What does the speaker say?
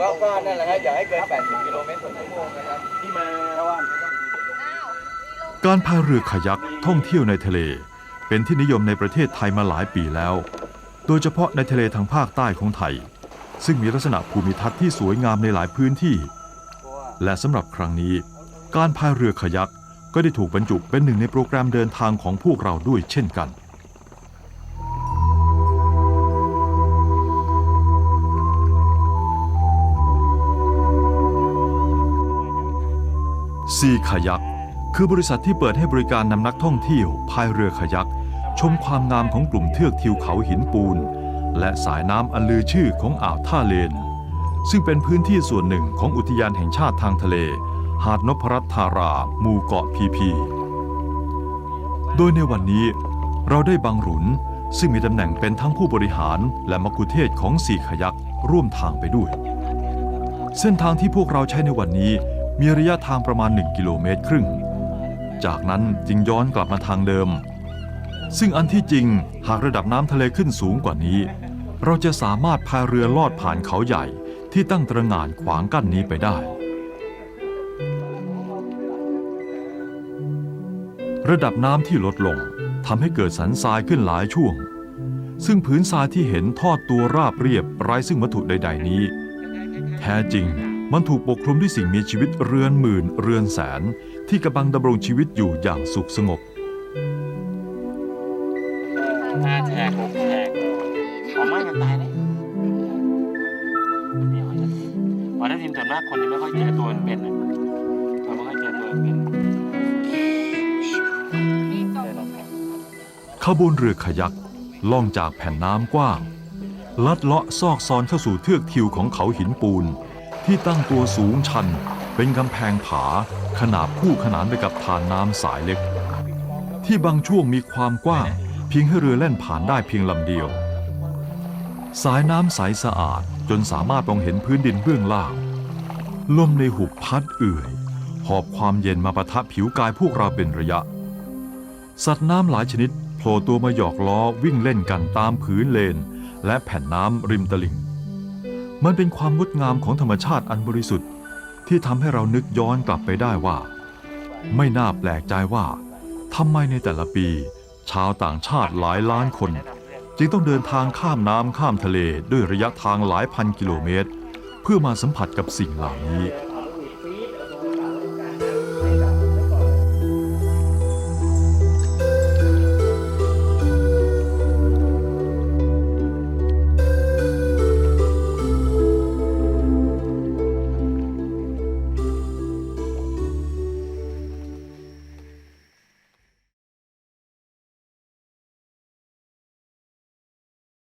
ก็ก็นั่นแหละฮะอย่าให้เกิน 80 กิโลเมตรต่อชั่วโมงนะครับ ที่มาระหว่างการพายเรือคายักท่องเที่ยวในทะเล เป็นที่นิยมในประเทศไทยมาหลายปีแล้ว โดยเฉพาะในทะเลทางภาคใต้ของไทย ซึ่งมีลักษณะภูมิทัศน์ที่สวยงามในหลายพื้นที่ และสำหรับครั้งนี้ การพายเรือคายักก็ได้ถูกบรรจุเป็นหนึ่งในโปรแกรมเดินทางของพวกเราด้วยเช่นกัน ซีคายัก คือบริษัทที่เปิดให้บริการนำนักท่องเที่ยวพายเรือคายัก ชมความงามของกลุ่มเทือกทิวเขาหินปูน และสายน้ำอันลือชื่อของอ่าวท่าเลน ซึ่งเป็นพื้นที่ส่วนหนึ่งของอุทยานแห่งชาติทางทะเล หาดนพรัตน์ธาราหมู่เกาะพีพีโดยในวันนี้เราได้บังหรุนซึ่งมีตำแหน่งเป็นทั้งผู้บริหารและมกุเทศของสี่ขยักร่วมทางไปด้วย เส้นทางที่พวกเราใช้ในวันนี้ มีระยะทางประมาณ 1 กิโลเมตรครึ่ง จากนั้นจึงย้อนกลับมาทางเดิม ซึ่งอันที่จริงหากระดับน้ำทะเลขึ้นสูงกว่านี้ เราจะสามารถพายเรือลอดผ่านเขาใหญ่ที่ตั้งตระหง่านขวางกั้นนี้ไปได้ ระดับน้ำที่ลดลงทำให้เกิดสันทรายขึ้นหลายช่วง ซึ่งผืนทรายที่เห็นทอดตัวราบเรียบไร้ซึ่งวัตถุใด ๆ นี้ แท้จริง มันถูกปกคลุมด้วยสิ่งมีชีวิตเรือนหมื่นเรือนแสนที่กำลังดำรงชีวิตอยู่อย่างสุขสงบ ห้าแฉกหกแฉกเอาไม้กันตายเลยนี่หอยทับทิมหอยทับทิมส่วนมากคนจะไม่ค่อยเจอตัวเป็นๆนะเราไม่ค่อยเจอตัวเป็นขบวนเรือขยักล่องจากแผ่นน้ำกว้าง ลัดเลาะซอกซอนเข้าสู่เทือกทิวของเขาหินปูน ที่ตั้งตัวสูงชัน เป็นกำแพงผาขนาบคู่ขนานไปกับฐานน้ำสายเล็ก ที่บางช่วงมีความกว้าง เพียงให้เรือแล่นผ่านได้เพียงลำเดียว สายน้ำใสสะอาดจนสามารถมองเห็นพื้นดินเบื้องล่าง ลมในหุบพัดเอื่อยหอบความเย็นมาประทะผิวกายพวกเราเป็นระยะ สัตว์น้ำหลายชนิดโผล่ตัวมาหยอกล้อวิ่งเล่นกันตามผืนเลน และแผ่นน้ำริมตลิ่ง มันเป็นความงดงามของธรรมชาติอันบริสุทธิ์ ที่ทำให้เรานึกย้อนกลับไปได้ว่า ไม่น่าแปลกใจว่าทำไมในแต่ละปี ชาวต่างชาติหลายล้านคน จึงต้องเดินทางข้ามน้ำข้ามทะเลด้วยระยะทางหลายพันกิโลเมตร เพื่อมาสัมผัสกับสิ่งเหล่านี้